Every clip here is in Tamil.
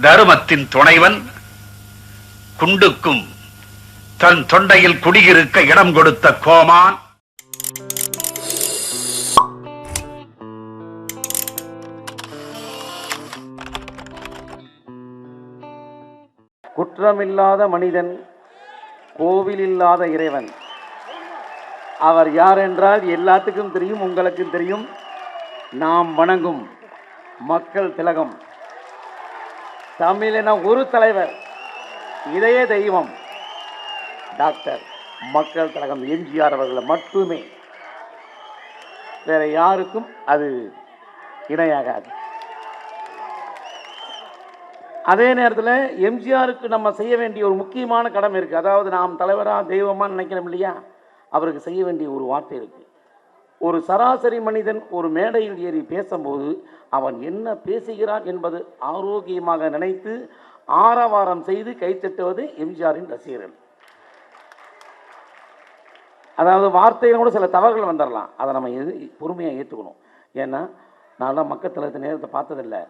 தருமத்தின் துணைவன் குண்டுக்கும் தன் தொண்டையில் குடியிருக்க இடம் கொடுத்த கோமான். குற்றமில்லாத மனிதன் கோவில் இல்லாத இறைவன். அவர் யார் என்றால் எல்லாத்துக்கும் தெரியும் உங்களுக்கும் தெரியும். நாம் வணங்கும் மக்கள் திலகம். தமிழின ஒரு தலைவர். இதய தெய்வம். டாக்டர் மக்கள் கழகம் எம்ஜிஆர் அவர்களை மட்டுமே. வேற யாருக்கும் அது இணையாகாது. அதே நேரத்தில் எம்ஜிஆருக்கு நம்ம செய்ய வேண்டிய ஒரு முக்கியமான கடமை இருக்குது அதாவது நாம் தலைவராக தெய்வமாக நினைக்கிறோம் இல்லையா? அவருக்கு செய்ய வேண்டிய ஒரு வார்த்தை இருக்குது ஒரு சராசரி மனிதன் ஒரு மேடையில் ஏறி பேசும்போது அவன் என்ன பேசுகிறான் என்பது ஆரோக்கியமாக நினைத்து ஆரவாரம் செய்து கைத்தட்டுவது எம்ஜிஆரின் ரசிகர்கள். அதாவது வார்த்தையில் கூட சில தவறுகள் வந்துடலாம் அதை நம்ம எது பொறுமையாக ஏற்றுக்கணும் ஏன்னா நான்லாம் மக்கள் நேரத்தை பார்த்ததில்லை.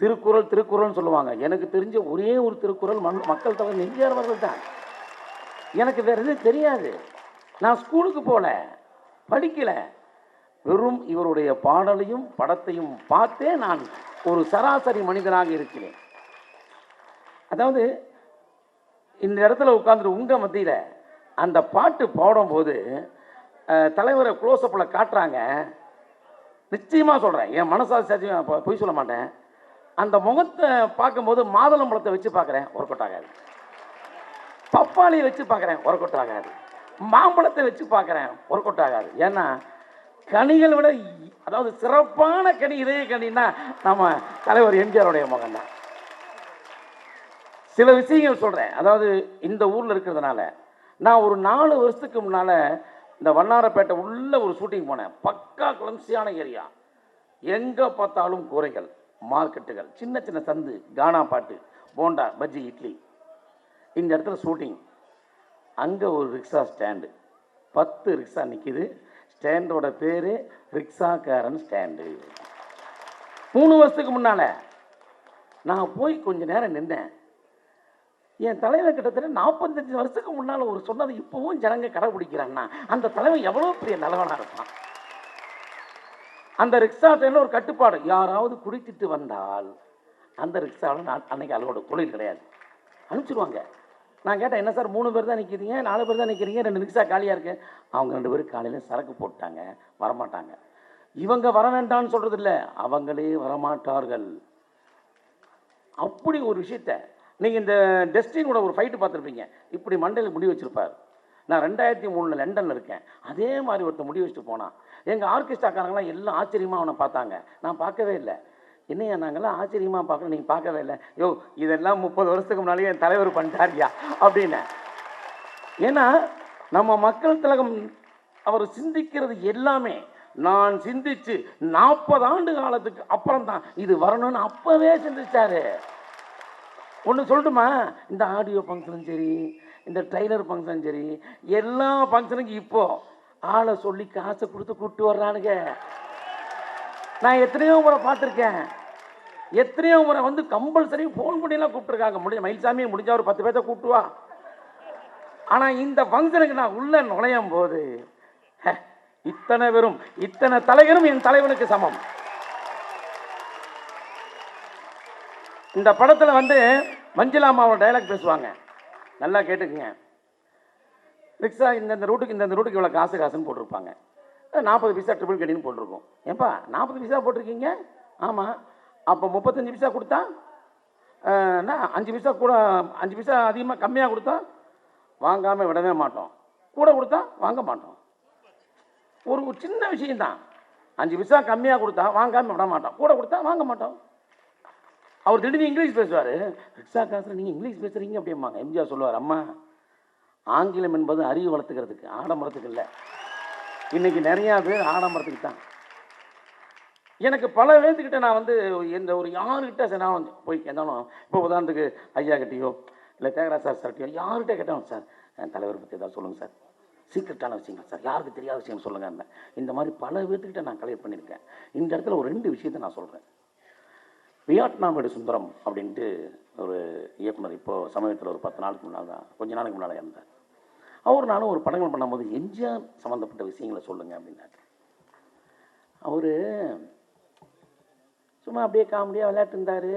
திருக்குறள் திருக்குறள்னு சொல்லுவாங்க. எனக்கு தெரிஞ்ச ஒரே ஒரு திருக்குறள் மண் மக்கள் தலைவர் எம்ஜிஆர் அவர்கள் தான் எனக்கு வேறு எதுவும் தெரியாது. நான் ஸ்கூலுக்கு போகல படிக்கல. வெறும் இவருடைய பாடலையும் படத்தையும் பார்த்தே நான் ஒரு சராசரி மனிதனாக இருக்கிறேன். அதாவது இந்த இடத்துல உட்காந்துட்டு உங்க மத்தியில் அந்த பாட்டு பாடும்போது தலைவரை க்ளோஸ்அப்பில் காட்டுறாங்க. நிச்சயமாக சொல்கிறேன் என் மனசாட்சி சாட்சி பொய் சொல்ல மாட்டேன். அந்த முகத்தை பார்க்கும்போது மாதுளம்பழத்தை வச்சு பார்க்குறேன். ஒர்க் அவுட் ஆகாது பப்பாளியை வச்சு பார்க்குறேன். ஒர்க் அவுட் ஆகாது மாம்பழத்தை வச்சு பார்க்குறேன். ஒர்க் அவுட் ஆகாது. ஏன்னா கனிகளை விட இ- அதாவது சிறப்பான கனி இதய கனின்னா நம்ம தலைவர் எம்ஜிஆருடைய மகன் தான் சில விஷயங்கள் சொல்கிறேன் அதாவது இந்த ஊரில் இருக்கிறதுனால நான் ஒரு நாலு வருஷத்துக்கு முன்னால் இந்த வண்ணாரப்பேட்டை உள்ள ஒரு ஷூட்டிங் போனேன். பக்கா குளம்சியான ஏரியா. எங்கே பார்த்தாலும் கூரைகள் மார்க்கெட்டுகள் சின்ன சின்ன சந்து கானா பாட்டு போண்டா பஜ்ஜி இட்லி. இந்த இடத்துல ஷூட்டிங் அங்கே ஒரு ரிக்ஷா ஸ்டாண்டு. பத்து ரிக்ஷா நிற்கிது ஸ்டாண்டோட பேர் ரிக்ஷாக்காரன் ஸ்டாண்டு. மூணு வருஷத்துக்கு முன்னால் நான் போய் கொஞ்ச நேரம் நின்றேன் என் தலைவர் கிட்டத்தட்ட நாற்பத்தஞ்சு வருஷத்துக்கு முன்னால் ஒரு சொன்னது இப்போவும் ஜனங்க கடைபிடிக்கிறான்னா அந்த தலைவன் எவ்வளோ பெரிய நல்லவனாக இருப்பான்? அந்த ரிக்ஷா ட்ரெயினில் ஒரு கட்டுப்பாடு. யாராவது குடிச்சிட்டு வந்தால் அந்த ரிக்ஷாவில் நான் அன்னைக்கு அதோட தொழில் கிடையாது. அனுப்பிச்சிடுவாங்க நான் கேட்டேன் என்ன சார் மூணு பேர் தான் நிற்கிறீங்க நாலு பேர் தான் நிற்கிறீங்க ரெண்டு ரிக்ஷா காலியாக இருக்கு? அவங்க ரெண்டு பேரும் காலையில் சரக்கு போட்டாங்க வரமாட்டாங்க. இவங்க வர வேண்டாம்னு சொல்கிறது இல்லை அவங்களே வரமாட்டார்கள். அப்படி ஒரு விஷயத்த நீங்கள் இந்த டெஸ்டினோட ஒரு ஃபைட்டு பார்த்துருப்பீங்க. இப்படி மண்டையில் முடி வச்சுருப்பார். நான் ரெண்டாயிரத்தி மூணில் லண்டனில் இருக்கேன். அதே மாதிரி ஒருத்தர் முடி வச்சுட்டு போனான். எங்கள் ஆர்கெஸ்ட்ராக்காரங்களாம் எல்லாம் ஆச்சரியமாக அவனை பார்த்தாங்க. நான் பார்க்கவே இல்லை. என்னையா நாங்களாம் ஆச்சரியமாக பார்க்கணும் நீங்கள் பார்க்கவே இல்லை. யோ இதெல்லாம் முப்பது வருஷத்துக்கு முன்னாலே என் தலைவர் பண்ணிட்டாரியா அப்படின்னு. ஏன்னா நம்ம மக்கள் திலகம் அவர் சிந்திக்கிறது எல்லாமே நான் சிந்திச்சு நாற்பது ஆண்டு காலத்துக்கு அப்புறம் தான் இது வரணும்னு அப்போவே சிந்திச்சாரு. ஒன்று சொல்லட்டுமா? இந்த ஆடியோ ஃபங்க்ஷனும் சரி இந்த ட்ரைலர் ஃபங்க்ஷனும் சரி எல்லா ஃபங்க்ஷனுக்கும் இப்போது ஆளை சொல்லி காசை கொடுத்து கூப்பிட்டு வர்றானுங்க. நான் எத்தனையோ முறை பார்த்துருக்கேன். எத்தனையோ முறை வந்து கம்பல்சரி ஃபோன் பண்ணிலாம் கூப்பிட்டுருக்காங்க. முடிஞ்ச மயில்சாமியை முடிஞ்சா ஒரு பத்து பேர்த்த கூப்பிட்டுவா. ஆனால் இந்த ஃபங்க்ஷனுக்கு நான் உள்ள நுழையும் போது ஹ, இத்தனை பேரும் இத்தனை தலைவரும் என் தலைவனுக்கு சமம். இந்த படத்தில் வந்து மஞ்சள் அம்மாவோட டைலாக் பேசுவாங்க. நல்லா கேட்டுக்குங்க. ரிக்ஷா இந்த ரூட்டுக்கு இந்த ரூட்டுக்கு இவ்வளோ காசு காசுன்னு போட்டிருப்பாங்க. நாற்பது பைசா ட்ரிபிள் கடின்னு போட்டிருக்கோம். ஏன்பா நாற்பது பைசா போட்டிருக்கீங்க? ஆமாம் அப்போ முப்பத்தஞ்சு பைசா கொடுத்தா என்ன அஞ்சு பைசா கூட அஞ்சு பைசா அதிகமாக கம்மியாக கொடுத்தா வாங்காமல் விடவே மாட்டோம். கூட கொடுத்தா வாங்க மாட்டோம். ஒரு சின்ன விஷயந்தான் அஞ்சு பைசா கம்மியாக கொடுத்தா வாங்காமல் விட மாட்டோம். கூட கொடுத்தா வாங்க மாட்டோம். அவர் திடீர்னு இங்கிலீஷ் பேசுவார். ரிக்ஷா காசில் நீங்கள் இங்கிலீஷ் பேசுகிறீங்க அப்படிம்பாங்க. எம்ஜிஆர் சொல்லுவார் அம்மா ஆங்கிலம் என்பது அறிவு வளர்த்துக்கிறதுக்கு ஆடம்பரத்துக்கு இல்லை. இன்னைக்கு நிறையா பேர் ஆடம்பரத்துக்கு தான் எனக்கு பல பேர்த்துக்கிட்ட நான் வந்து இந்த ஒரு யாருக்கிட்ட சரி நான் வந்து போய் கேட்டாலும் இப்போ உதாரணத்துக்கு ஐயா கிட்டேயோ இல்லை தேகரா சார் சார்கிட்டயோ யார்கிட்ட கேட்டாலும் சார் என் தலைவர் பற்றி ஏதாவது சொல்லுங்கள் சார். சீக்கிரட்டான விஷயங்கள் சார். யாருக்கு தெரியாத விஷயம் சொல்லுங்க இந்த மாதிரி பல பேர்த்துக்கிட்ட நான் கலெக்ட் பண்ணியிருக்கேன். இந்த இடத்துல ஒரு ரெண்டு விஷயத்தை நான் சொல்கிறேன் வியட்நாமேடு சுந்தரம் அப்படின்ட்டு ஒரு இயக்குனர் இப்போது சமயத்தில் ஒரு பத்து நாளுக்கு முன்னால் தான் கொஞ்ச நாளைக்கு முன்னால் இருந்தார் அவர் நானும் ஒரு படங்கள் பண்ணும்போது எம்ஜிஆர் சம்மந்தப்பட்ட விஷயங்களை சொல்லுங்கள் அப்படின்னாரு. அவர் சும்மா அப்படியே காமெடியாக விளையாட்டு இருந்தார்.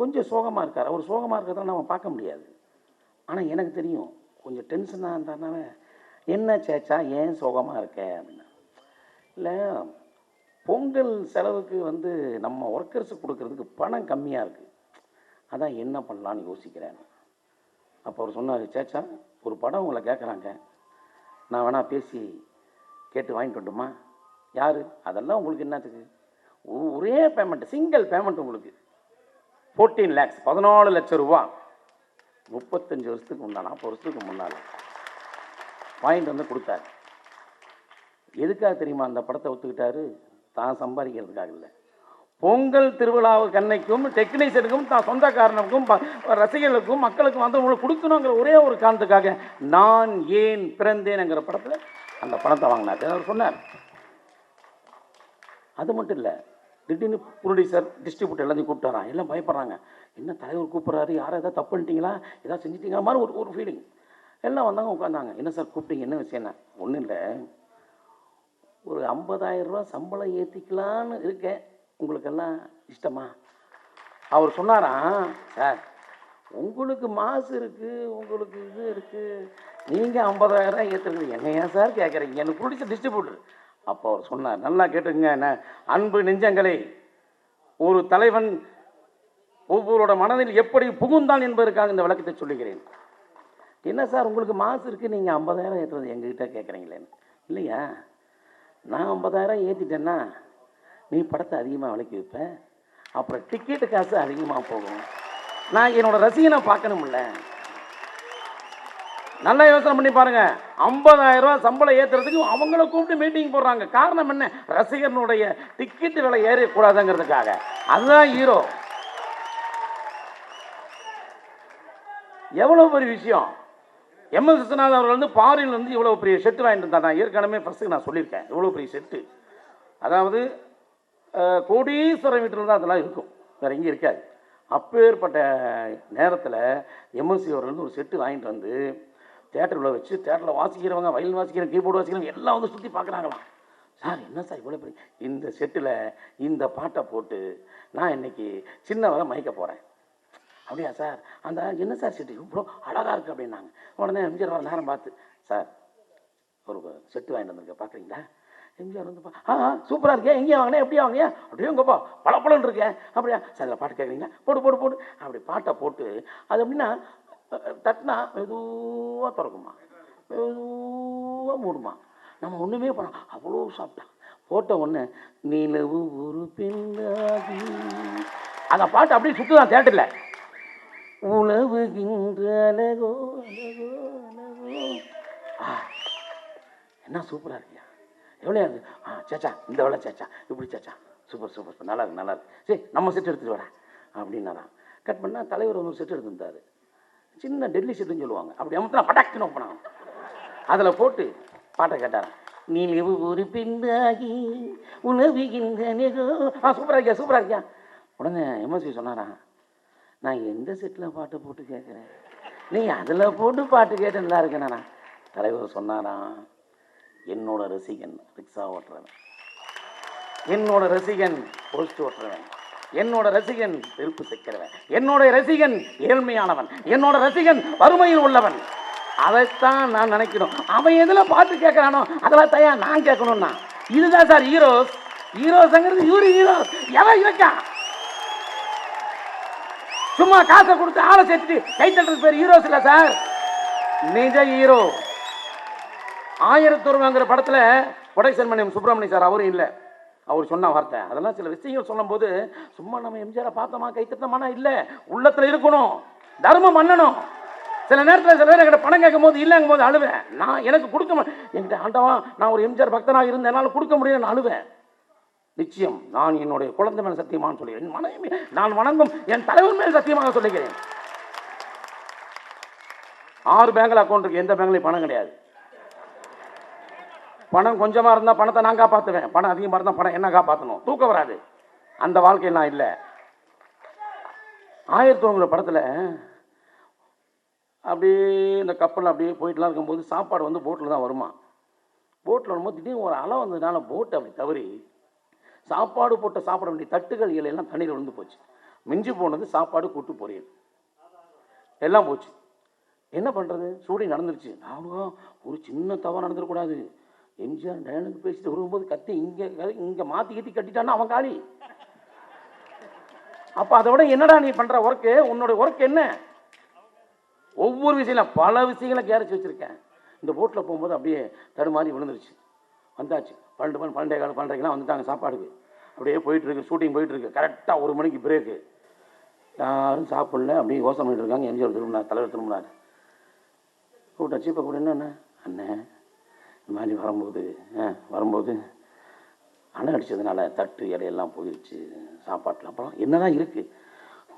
கொஞ்சம் சோகமாக இருக்கார். அவர் சோகமாக இருக்கிறத நம்ம பார்க்க முடியாது. ஆனால் எனக்கு தெரியும் கொஞ்சம் டென்ஷனாக இருந்தாருனால என்ன சேச்சா ஏன் சோகமாக இருக்க? அப்படின்னா இல்லை பொங்கல் செலவுக்கு வந்து நம்ம ஒர்க்கர்ஸுக்கு கொடுக்கறதுக்கு பணம் கம்மியாக இருக்குது அதான் என்ன பண்ணலான்னு யோசிக்கிறேன். அப்போ அவர் சொன்னார் சேச்சா ஒரு படம் உங்களை கேட்குறாங்க நான் வேணா பேசி கேட்டு வாங்கிட்டு வரட்டுமா? யார்? அதெல்லாம் உங்களுக்கு என்னத்துக்கு? ஒரே பேமெண்ட் சிங்கிள் பேமெண்ட் உங்களுக்கு. ஃபோர்டீன் லேக்ஸ் பதினாலு லட்சம் ரூபா. முப்பத்தஞ்சு வருஷத்துக்கு முன்னால் நாற்பது வருஷத்துக்கு முன்னால் வாங்கிட்டு வந்து கொடுத்தாரு. எதுக்காக தெரியுமா அந்த படத்தை ஒத்துக்கிட்டாரு? தான் சம்பாதிக்கிறதுக்காக இல்லை. பொங்கல் திருவிழாவு அன்னைக்கும் டெக்னீஷியனுக்கும் தான் சொந்தக்காரனுக்கும் ப- ரசிகர்களுக்கும் மக்களுக்கும் வந்தவங்களுக்கு கொடுக்கணுங்கிற ஒரே ஒரு காரணத்துக்காக நான் ஏன் பிறந்தேன்ங்கிற படத்தில் அந்த பணத்தை வாங்கினார். அவர் சொன்னார். அது மட்டும் இல்லை திடீர்னு ப்ரொடியூசர் டிஸ்ட்ரிபியூட்டர் எல்லாத்தையும் கூப்பிட்டாரான் எல்லாம் பயப்படுறாங்க. என்ன தலைவர் கூப்பிட்றாரு? யாரும் ஏதாவது தப்பு பண்ணிட்டீங்களா? ஏதாவது செஞ்சிட்டீங்களா? மாதிரி ஒரு ஒரு ஃபீலிங் எல்லாம் வந்தாங்க உட்காந்தாங்க என்ன சார் கூப்பிட்டீங்க? என்ன விஷயம்னா ஒன்றும் இல்லை. ஒரு 50000 ரூபா சம்பளம் ஏற்றிக்கலான்னு இருக்கேன். உங்களுக்கெல்லாம் இஷ்டமா? அவர் சொன்னாராம் சார் உங்களுக்கு மாசு இருக்குது உங்களுக்கு இது இருக்குது நீங்கள் ஐம்பதாயிரம் ஏற்றுறது என்ன ஏன் சார் கேட்குறீங்க எனக்கு பிடிச்ச டிஸ்ட்ரிபியூட்டர் அப்போ அவர் சொன்னார் நல்லா கேட்டுங்க என்ன? அன்பு நெஞ்சங்களே ஒரு தலைவன் ஒவ்வொருவரோட மனதில் எப்படி புகுந்தான் என்பதற்காக இந்த விளக்கத்தை சொல்லுகிறேன். என்ன சார் உங்களுக்கு மாசு இருக்குது நீங்கள் ஐம்பதாயிரம் ஏற்றுறது எங்ககிட்ட கேட்குறீங்களேன்னு இல்லையா? நான் ஐம்பதாயிரம் ஏற்றிட்டேன்னா நீ படத்தை அதிகமாக விலைக்கு வைப்பேன் அப்புறம் டிக்கெட்டு காசு அதிகமாக போகும். நான் என்னோட ரசிகனை பார்க்கணும்ல. நல்லா யோசனை பண்ணி பாருங்க. 50000 ரூபாய் சம்பளம் ஏற்றுறதுக்கு அவங்கள கூப்பிட்டு மீட்டிங் போடுறாங்க. காரணம் என்ன? ரசிகனுடைய டிக்கெட் விலை ஏறக்கூடாதுங்கிறதுக்காக அதுதான் ஹீரோ எவ்வளோ பெரிய விஷயம்? எம்எஸ் விஸ்வநாதன் அவர்கள் வந்து பாரின்ல இவ்வளோ பெரிய செட்டு வாங்கிட்டு இருந்தார் நான் ஏற்கனவே ஃபஸ்ட்டு நான் சொல்லியிருக்கேன். இவ்வளோ பெரிய செட்டு அதாவது கோடீஸ்வரம் வீட்டில் தான் அதெல்லாம் இருக்கும். வேறு எங்கேயும் இருக்காது. அப்பேற்பட்ட நேரத்தில் எம்எஸ்சி அவர்கள் ஒரு செட்டு வாங்கிட்டு வந்து தேட்டரில் வச்சு தேட்டரில் வாசிக்கிறவங்க வயலின் வாசிக்கிறவங்க கீபோர்டு வாசிக்கிறவங்க எல்லாம் வந்து சுற்றி பார்க்குறாங்களாம். சார் என்ன சார் இவ்வளோ பெரிய இந்த செட்டில் இந்த பாட்டை போட்டு நான் இன்னைக்கு சின்னவரை மயக்க போகிறேன் அப்படியா சார்? அந்த என்ன சார் செட்டு? இவ்வளோ அழகாக இருக்குது அப்படின்னாங்க. உடனே எம்ஜிஆர் வர நேரம் பார்த்து சார் ஒரு செட்டு வாங்கிட்டு வந்திருக்க பார்க்குறீங்களா? எம்ஜிஆர் வந்து ஆ சூப்பராக இருக்கே எங்கேயா வாங்கினேன் எப்படி வாங்கினியா? அப்படியே உங்கப்பா பளபளன்னு இருக்கேன் அப்படியா? சார் அதில் பாட்டு கேட்குறீங்களா போட்டு போட்டு போட்டு அப்படி பாட்டை போட்டு அது எப்படின்னா தட்டினா மெதுவாக திறக்குமா? மெதுவாக மூடுமா? நம்ம ஒன்றுமே பண்ண அவ்வளோ சாப்பிட்டான் போட்ட உடனே நிலவு ஒரு பெண்ணாகி அந்த பாட்டு அப்படியே சுற்றுதான் தேட்டரில் உழவுகின்ற அழகோ அழகோ அழகோ. என்ன சூப்பராக இருக்கியா? எவ்வளோ அது ஆ சேச்சா இந்த வேலை சேச்சா இப்படி சேச்சா. சூப்பர் சூப்பர் நல்லா இருக்கு நல்லா இருக்கு. சரி நம்ம செட் எடுத்துகிட்டு வரேன் அப்படின்னாரான் கட் பண்ணால் தலைவர் வந்து செட் எடுத்துருந்தாரு. சின்ன டெல்லி செட்டுன்னு சொல்லுவாங்க. அப்படி அமுத்தினா பட்டாக்குன்னு ஓப்பன் அதில் போட்டு பாட்டை கேட்டாரான் நிலவு ஒரு பின்னாகி உணவுகின்ற நிகோ ஆ சூப்பராக இருக்கியா சூப்பராக இருக்கியா? உடனே எம்எஸ்வி சொன்னாரா நான் எந்த செட்டில் பாட்டு போட்டு கேட்குறேன்? நீ அதில் போட்டு பாட்டு கேட்டு நல்லா இருக்கேனா தலைவர் சொன்னாரான் என்னோட ரசிகன் ரிக்ஷா ஓட்டுறவன். என்னோட ரசிகன் போஸ்ட் ஓட்டுறவன். என்னோட ரசிகன் வெறுப்பு சிக்கிறவன் என்னோட ரசிகன் ஏழ்மையானவன். என்னோட ரசிகன் வறுமையில் உள்ளவன். அதைத்தான் நான் நினைக்கணும். அவன் எதில் பாட்டு கேட்குறானோ அதெல்லாம் தயா நான் கேட்கணும்னா. இதுதான் சார் ஹீரோஸ். ஹீரோஸ்ங்கிறது இவரு ஹீரோஸ். எவன் இருக்கான் சும்மா காசை கொடுத்து ஆளை சேர்த்துட்டு கை தட்டுறது பேர் ஹீரோஸ் இல்லை சார். நிஜ ஹீரோ. ஆயிரத்தி படத்தில் படத்துல மணியம் சுப்பிரமணியம் சார் அவரும் இல்லை. அவர் சொன்ன வார்த்தை. அதெல்லாம் சில விஷயங்கள் சொல்லும்போது சும்மா நம்ம எம்ஜிஆரை பார்த்தோமா? கைத்தட்டமானா இல்லை. உள்ளத்தில் இருக்கணும். தர்மம் பண்ணணும். சில நேரத்தில் சில பேர் என்கிட்ட பணம் கேட்கும் போது இல்லைங்கும் போது அழுவேன். நான் எனக்கு கொடுக்க என்கிட்ட ஆண்டவா நான் ஒரு எம்ஜிஆர் பக்தனாக இருந்தேன் என்னால் கொடுக்க முடியும் நான் அழுவேன். நிச்சயம் நான் என்னுடைய குழந்தை மேல் சத்தியமாக சொல்லுகிறேன். என் மனைவி நான் வணங்கும் என் தலைவர் மேல் சத்தியமாக சொல்லுகிறேன். ஆறு பேங்க்ல அக்கௌண்ட் இருக்கு. எந்த பேங்க்லையும் பணம் கிடையாது. பணம் கொஞ்சமாக இருந்தால் பணத்தை நான் காப்பாற்றுவேன் பணம் அதிகமாக இருந்தால் பணம் என்ன காப்பாற்றணும் தூக்கம் வராது. அந்த வாழ்க்கையெல்லாம் நான் இல்லை. ஆயிரத்தி படத்தில் அப்படியே இந்த கப்பல் அப்படியே போயிட்டுலாம் இருக்கும்போது சாப்பாடு வந்து போட்டில் தான் வருமா? போட்டில் வரும்போது திடீர்னு ஒரு அலை வந்ததுனால போட்டு அப்படி தவறி சாப்பாடு போட்டு சாப்பிட வேண்டிய தட்டுகள் இலையெல்லாம் எல்லாம் விழுந்து போச்சு. மிஞ்சி போனது சாப்பாடு கூட்டு பொரியல். எல்லாம் போச்சு. என்ன பண்ணுறது சூடி நடந்துருச்சு. நானும் ஒரு சின்ன தவறு நடந்துடக்கூடாது. எம்ஜிஆர் டயனுக்கு பேசிட்டு வரும்போது கத்தி இங்கே இங்கே மாற்றி கத்தி கட்டிட்டான்னா அவன் காலி. அப்போ அதை விட என்னடா நீ பண்ணுற ஒர்க்கு உன்னோட ஒர்க் என்ன? ஒவ்வொரு விஷயம் பல விஷயங்களை கேரச்சு வச்சுருக்கேன். இந்த போட்டில் போகும்போது அப்படியே தடுமாறி விழுந்துருச்சு. வந்தாச்சு. பன்னெண்டு மணி பன்னெண்டே காலம் பன்னெண்டுக்கெல்லாம் வந்துட்டாங்க சாப்பாடுக்கு. அப்படியே போயிட்டுருக்கு ஷூட்டிங் போயிட்டு இருக்கு. கரெக்டாக ஒரு மணிக்கு பிரேக்கு யாரும் சாப்பிடல. அப்படியே யோசனை பண்ணிட்டு இருக்காங்க. எம்ஜிஆர் திரும்பினார் தலைவர் திரும்பினார் கூப்பிட்டாச்சு. இப்போ கூட என்னண்ணே அண்ணே இந்த மாதிரி வரும்போது ஆ வரும்போது அணை அடித்ததுனால தட்டு இலையெல்லாம் போயிடுச்சு சாப்பாட்டில். அப்புறம் என்னதான் இருக்குது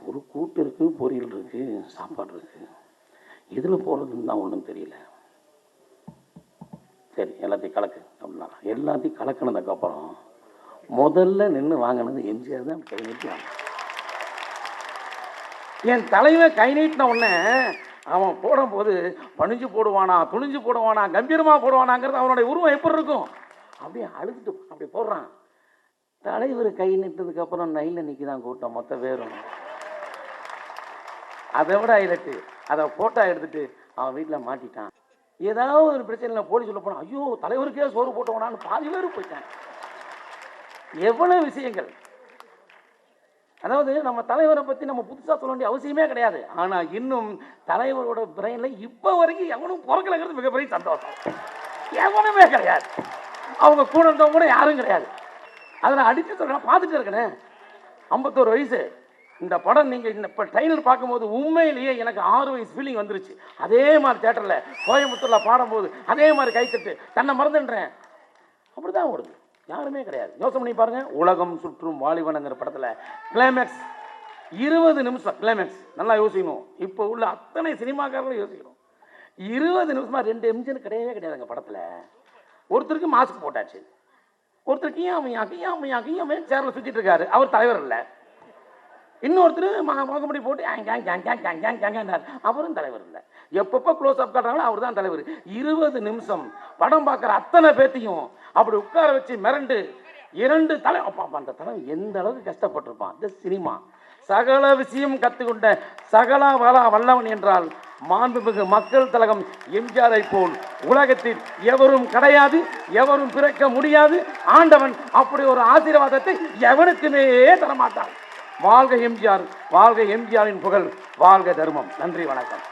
ஒரு கூட்டு இருக்குது பொரியல் இருக்குது சாப்பாடு இருக்குது எதில் போகிறதுன்னு தான் ஒன்றும் தெரியல. சரி எல்லாத்தையும் கலக்கு அப்படின்னா. எல்லாத்தையும் கலக்கினதுக்கப்புறம் முதல்ல நின்று வாங்கினது எம்ஜிஆர் தான் கை நீட்டி வாங்க என் தலைவன் கை நீட்டின உடனே அவன் போடும்போது பணிஞ்சு போடுவானா துணிஞ்சு போடுவானா கம்பீரமாக போடுவானாங்கிறது அவனுடைய உருவம் எப்படி இருக்கும்? அப்படியே அழுதுட்டு அப்படி போடுறான். தலைவர் கை நீட்டதுக்கு நைல நிற்கிறான் கூட்டம் மொத்த பேரும். அதை விட ஹைலைட்டு. அதை ஃபோட்டோ எடுத்துட்டு அவன் வீட்டில் மாட்டிட்டான். ஏதாவது ஒரு பிரச்சனையில் போலீஸ் சொல்ல போனா ஐயோ தலைவருக்கே சோறு போட்டவனான்னு பாதி பேர் போயிட்டான் எவ்வளவு விஷயங்கள். அதாவது நம்ம தலைவரை பற்றி நம்ம புதுசாக சொல்ல வேண்டிய அவசியமே கிடையாது. ஆனால் இன்னும் தலைவரோட பிரெயினில் இப்போ வரைக்கும் எவனும் பிறக்கலைங்கிறது மிகப்பெரிய சந்தோஷம். எவனுமே கிடையாது. அவங்க கூட இருந்தவங்க கூட யாரும் கிடையாது. அதில் அடித்து சொல்கிறேன் பார்த்துட்டு இருக்கனே. ஐம்பத்தோரு வயசு. இந்த படம் நீங்கள் இந்த இப்போ ட்ரைலர் பார்க்கும்போது உண்மையிலேயே எனக்கு ஆறு வயசு ஃபீலிங் வந்துருச்சு. அதே மாதிரி தேட்டரில் கோயம்புத்தூரில் பாடும்போது அதே மாதிரி கைத்தட்டு தன்னை மறந்துன்றேன். அப்படிதான் ஓடுது. யாருமே கிடையாது. யோசனை பண்ணி பாருங்க. உலகம் சுற்றும் வாலிபனங்கிற படத்தில் கிளைமேக்ஸ் இருபது நிமிஷம் கிளைமேக்ஸ் நல்லா யோசிக்கணும். இப்போ உள்ள அத்தனை சினிமாக்காரர்களும் யோசிக்கணும். இருபது நிமிஷமா ரெண்டு எம்ஜின் கிடையவே கிடையாதுங்க படத்தில். ஒருத்தருக்கு மாஸ்க் போட்டாச்சு. ஒருத்தர் கியாமையா கியாமையா கியாமையா சேரில் சுற்றிட்டு இருக்காரு. அவர் தலைவர் இல்லை. இன்னொருத்தர் முகமுடி போட்டு கேங் கேங் கேங் அவரும் தலைவர் இல்லை. எப்பப்போ க்ளோஸ் அப் காட்டுறாங்களோ அவர் தான் தலைவர். இருபது நிமிஷம் படம் பார்க்குற அத்தனை பேத்தையும் அப்படி உட்கார வச்சு மிரண்டு இரண்டு தலை அப்பா அந்த தலை எந்த அளவுக்கு கஷ்டப்பட்டிருப்பான்? இந்த சினிமா. சகல விஷயம் கற்றுக்கொண்ட சகல வள வல்லவன் என்றால் மாண்புமிகு மக்கள் தலகம் எம்ஜிஆரை போல் உலகத்தில் எவரும் கிடையாது எவரும் பிறக்க முடியாது. ஆண்டவன் அப்படி ஒரு ஆசீர்வாதத்தை எவனுக்குமே தரமாட்டான். வாழ்க எம்ஜிஆர் வாழ்க எம்ஜிஆரின் புகழ் வாழ்க தர்மம். நன்றி வணக்கம்.